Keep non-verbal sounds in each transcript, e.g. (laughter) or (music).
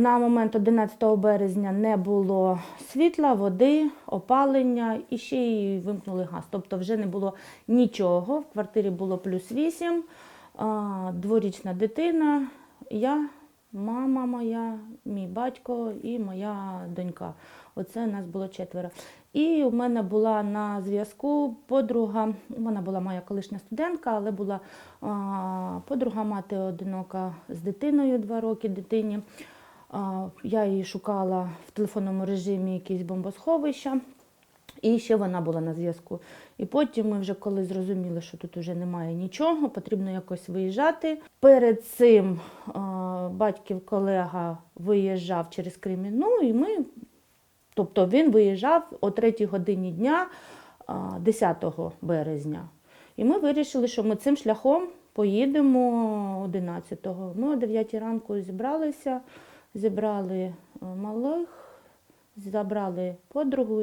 На момент 11 березня не було світла, води, опалення і ще й вимкнули газ. Тобто вже не було нічого. В квартирі було плюс 8, дворічна дитина, я, мама моя, мій батько і моя донька. Оце нас було четверо. І у мене була на зв'язку подруга, вона була моя колишня студентка, але була подруга мати одинока з дитиною два роки дитині. Я її шукала в телефонному режимі якісь бомбосховища, і ще вона була на зв'язку. І потім ми вже коли зрозуміли, що тут вже немає нічого, потрібно якось виїжджати. Перед цим батьків колега виїжджав через Кремінну, і ми, тобто він виїжджав о 3 годині дня 10 березня. І ми вирішили, що ми цим шляхом поїдемо 11-го. Ми о 9 ранку зібралися, зібрали е, малих, забрали подругу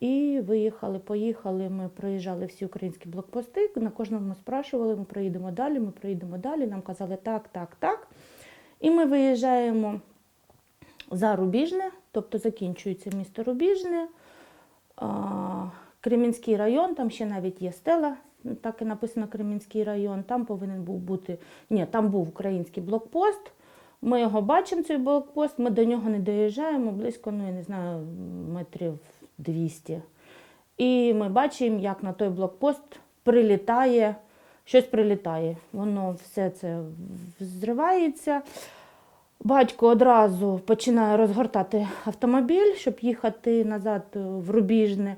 і виїхали. Поїхали. Ми проїжджали всі українські блокпости. На кожному ми спрашували, ми проїдемо далі, ми проїдемо далі. Нам казали так, так, так. І ми виїжджаємо за Рубіжне, тобто закінчується місто Рубіжне. Кремінський район, там ще навіть є стела, так і написано Кремінський район. Там повинен був бути, ні, там був український блокпост. Ми його бачимо, цей блокпост, ми до нього не доїжджаємо близько, ну я не знаю, метрів 200. І ми бачимо, як на той блокпост прилітає, щось прилітає. Воно все це зривається. Батько одразу починає розгортати автомобіль, щоб їхати назад в Рубіжне.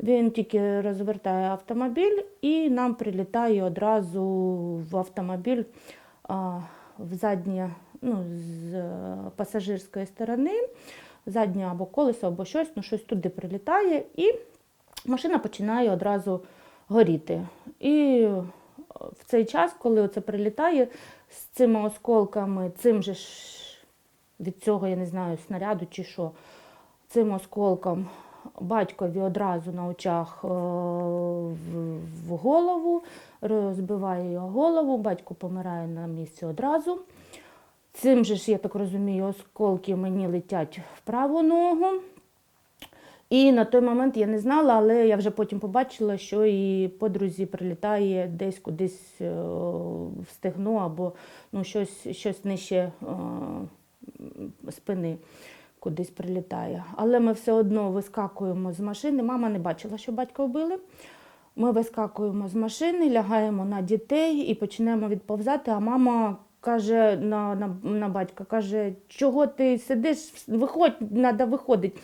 Він тільки розвертає автомобіль і нам прилітає одразу в автомобіль а, в заднє, ну, з е, пасажирської сторони, заднє або колесо, або щось, ну щось туди прилітає, і машина починає одразу горіти. І в цей час, коли це прилітає з цими осколками, цим же ж від цього, я не знаю, снаряду чи що, цим осколком батькові одразу на очах е, в голову, розбиває його голову, батько помирає на місці одразу. Цим же ж, я так розумію, осколки мені летять в праву ногу. І на той момент я не знала, але я вже потім побачила, що і подрузі прилітає десь кудись е, в стегно або ну, щось, щось нижче е, спини кудись прилітає. Але ми все одно вискакуємо з машини. Мама не бачила, що батька вбили. Ми вискакуємо з машини, лягаємо на дітей і починаємо відповзати. А мама каже на, на, на батька, каже, чого ти сидиш, виходь, треба виходити.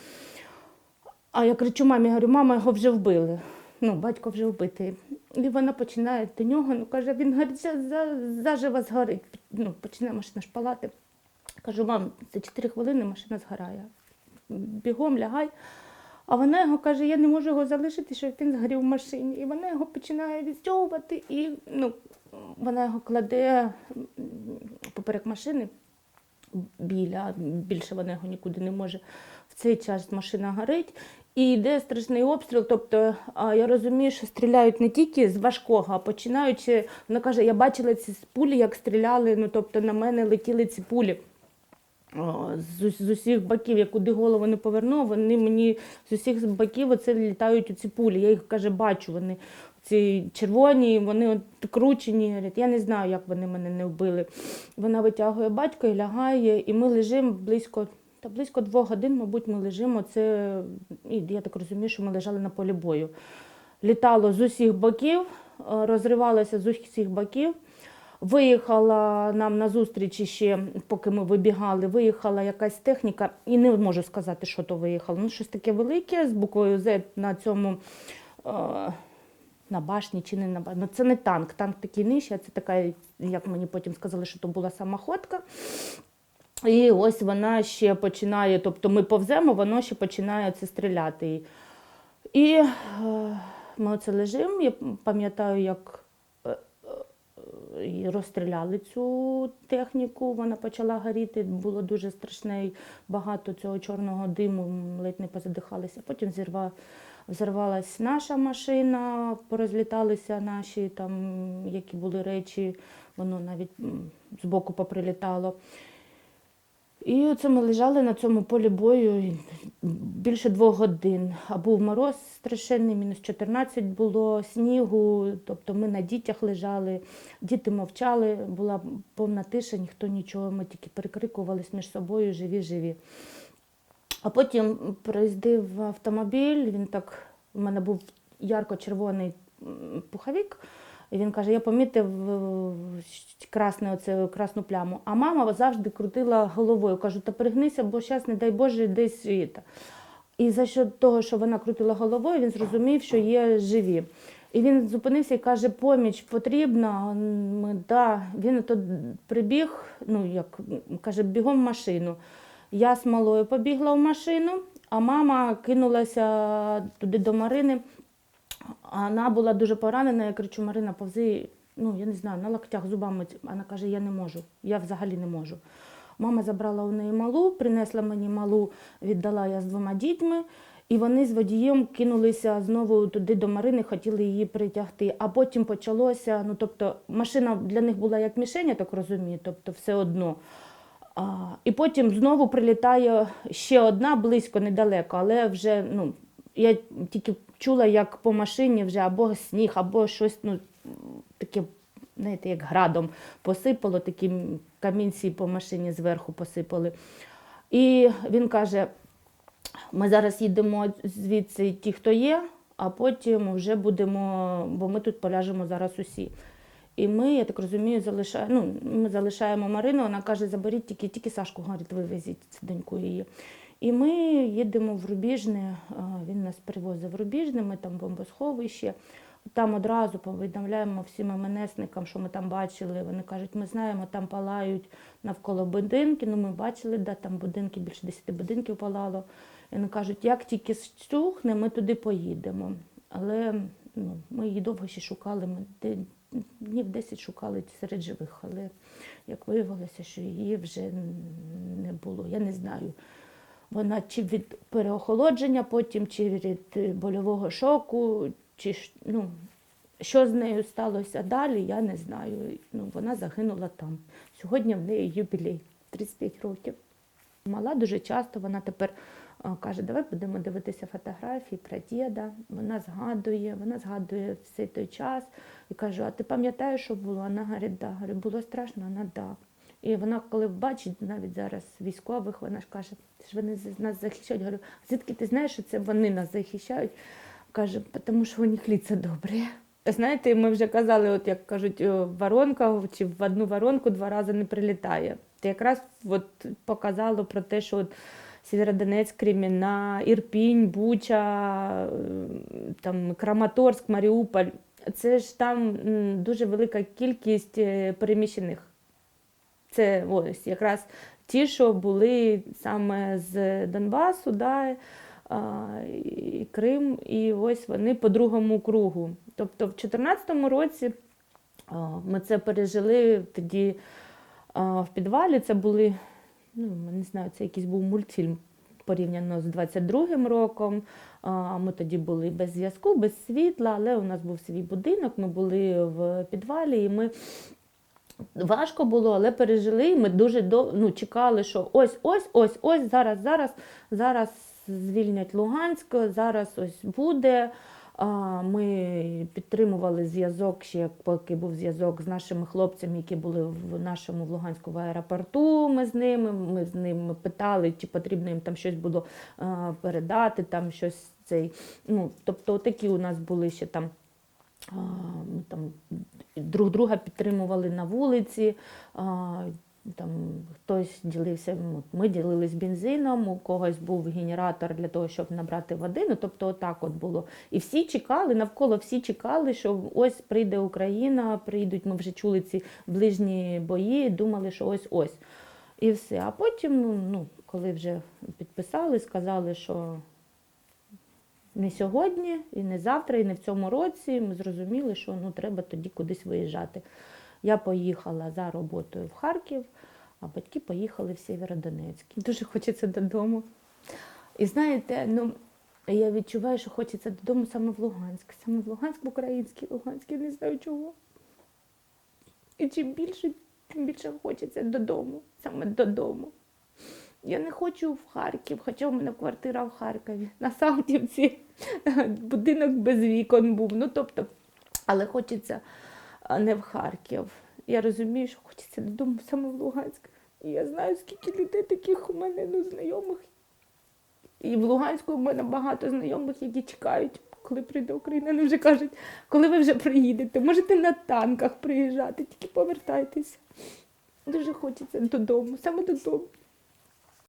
А я кричу мамі, говорю, мама його вже вбили. Ну, батько вже вбитий. І вона починає до нього, ну каже, він говорить, «За- за- заживо згорить. Ну, починає машина шпалати. Кажу, мам, за 4 хвилини машина згорає. Бігом лягай. А вона його каже, я не можу його залишити, щоб він згорів в машині. І вона його починає відстягувати, і ну, вона його кладе поперек машини біля, більше вона його нікуди не може. В цей час машина горить і йде страшний обстріл. Тобто я розумію, що стріляють не тільки з важкого, а починаючи, вона каже, я бачила ці пулі, як стріляли, ну тобто на мене летіли ці пулі. З, усіх боків, я куди голову не поверну, вони мені з усіх боків оце літають ці пулі. Я їх каже, бачу. Вони ці червоні, вони от кручені. Я не знаю, як вони мене не вбили. Вона витягує батька і лягає, і ми лежимо близько. Та близько двох годин, мабуть, ми лежимо. Це, і я так розумію, що ми лежали на полі бою. Літало з усіх боків, е, розривалося з усіх боків. Виїхала нам на зустріч ще, поки ми вибігали, виїхала якась техніка, і не можу сказати, що то виїхало. Ну, щось таке велике з буквою Z на цьому. Е, на башні чи не на башні. Ну, це не танк, танк такий нижчий, а це така, як мені потім сказали, що то була самоходка. І ось вона ще починає, тобто ми повземо, воно ще починає це стріляти. І е, ми оце лежимо, я пам'ятаю, як розстріляли цю техніку, вона почала горіти, було дуже страшне, багато цього чорного диму, ледь не позадихалися. Потім зірва, взорвалась наша машина, порозліталися наші там, які були речі, воно навіть збоку поприлітало. І оце ми лежали на цьому полі бою більше двох годин. А був мороз страшенний, мінус 14 було, снігу. Тобто ми на дітях лежали, діти мовчали, була повна тиша, ніхто нічого, ми тільки перекрикувались між собою, живі, живі. А потім приїздив автомобіль, він так, у мене був ярко-червоний пуховик, і він каже, я помітив е, красне, оце, красну пляму. А мама завжди крутила головою. Кажу, та пригнися, бо зараз, не дай Боже, десь світа. І за що того, що вона крутила головою, він зрозумів, що є живі. І він зупинився і каже, поміч потрібна. Ми, да. Він то прибіг, ну як каже, бігом в машину. Я з малою побігла в машину, а мама кинулася туди до Марини. Вона була дуже поранена. Я кричу, Марина, повзи, ну я не знаю, на локтях зубами. Вона каже, я не можу, я взагалі не можу. Мама забрала у неї малу, принесла мені малу, віддала я з двома дітьми. І вони з водієм кинулися знову туди до Марини, хотіли її притягти. А потім почалося. Ну тобто, машина для них була як мішень, я так розумію, тобто все одно. А, і потім знову прилітає ще одна близько недалеко, але вже ну, я тільки чула, як по машині вже або сніг, або щось ну, таке, знаєте, як градом посипало, такі камінці по машині зверху посипали. І він каже: ми зараз їдемо звідси ті, хто є, а потім вже будемо, бо ми тут поляжемо зараз усі. І ми, я так розумію, залишаємо, ну, ми залишаємо Марину, вона каже, заберіть тільки, тільки Сашку, говорить, вивезіть доньку її. І ми їдемо в Рубіжне, він нас привозив в Рубіжне, ми там бомбосховище. Там одразу повідомляємо всім МНСникам, що ми там бачили. Вони кажуть, ми знаємо, там палають навколо будинки. Ну, ми бачили, де там будинки, більше 10 будинків палало. І вони кажуть, як тільки стухне, ми туди поїдемо. Але ну, ми її довго ще шукали. Ми днів 10 шукали серед живих, але як виявилося, що її вже не було. Я не знаю. Вона чи від переохолодження потім, чи від е, больового шоку, чи ну, що з нею сталося далі, я не знаю. Ну, вона загинула там. Сьогодні в неї юбілей 35 років. Мала дуже часто, вона тепер каже, давай будемо дивитися фотографії про діда. Вона згадує, вона згадує все той час і каже, а ти пам'ятаєш, що було? Вона говорить, да. Говорю, було страшно, вона да. І вона, коли бачить навіть зараз військових, вона ж каже, «Це ж вони нас захищають. Говорю, звідки ти знаєш, що це вони нас захищають? Каже, тому що у них ліце добрі. Знаєте, ми вже казали, от як кажуть, о, воронка чи в одну воронку два рази не прилітає. Це якраз от показало про те, що от Сєвєродонецьк, Креміна, Ірпінь, Буча, е, там, Краматорськ, Маріуполь. Це ж там дуже велика кількість е, переміщених. Це ось якраз ті, що були саме з Донбасу, да, і Крим, і ось вони по другому кругу. Тобто в 2014 році ми це пережили тоді в підвалі. Це були, ну не знаю, це якийсь був мультфільм порівняно з 22-м роком. Ми тоді були без зв'язку, без світла, але у нас був свій будинок, ми були в підвалі, і ми Важко було, але пережили. Ми дуже до, ну, чекали, що ось, ось, ось, ось, зараз, зараз, зараз звільнять Луганськ, зараз ось буде. Ми підтримували зв'язок ще, поки був зв'язок з нашими хлопцями, які були в нашому в Луганську в аеропорту. Ми з ними. Ми з ними питали, чи потрібно їм там щось було передати, там щось цей. Ну, тобто, такі у нас були ще там. Там друг друга підтримували на вулиці. Там хтось ділився, ну, ми ділились бензином, у когось був генератор для того, щоб набрати води. Ну, тобто, отак от було. І всі чекали, навколо всі чекали, що ось прийде Україна, прийдуть. Ми вже чули ці ближні бої, думали, що ось ось. І все. А потім, ну, ну, коли вже підписали, сказали, що не сьогодні, і не завтра, і не в цьому році. Ми зрозуміли, що ну, треба тоді кудись виїжджати. Я поїхала за роботою в Харків, а батьки поїхали в Сєвєродонецьк. Дуже хочеться додому. І знаєте, ну, я відчуваю, що хочеться додому саме в Луганськ. Саме в Луганськ, в український Луганськ, я не знаю чого. І чим більше, тим більше хочеться додому, саме додому. Я не хочу в Харків, хоча в мене квартира в Харкові. (laughs) На Салтівці будинок без вікон був. Ну, тобто, але хочеться не в Харків. Я розумію, що хочеться додому саме в Луганськ. І я знаю, скільки людей таких у мене ну, знайомих. І в Луганську в мене багато знайомих, які чекають, коли прийде Україна. Вони вже кажуть, коли ви вже приїдете, можете на танках приїжджати, тільки повертайтеся. Дуже хочеться додому, саме додому.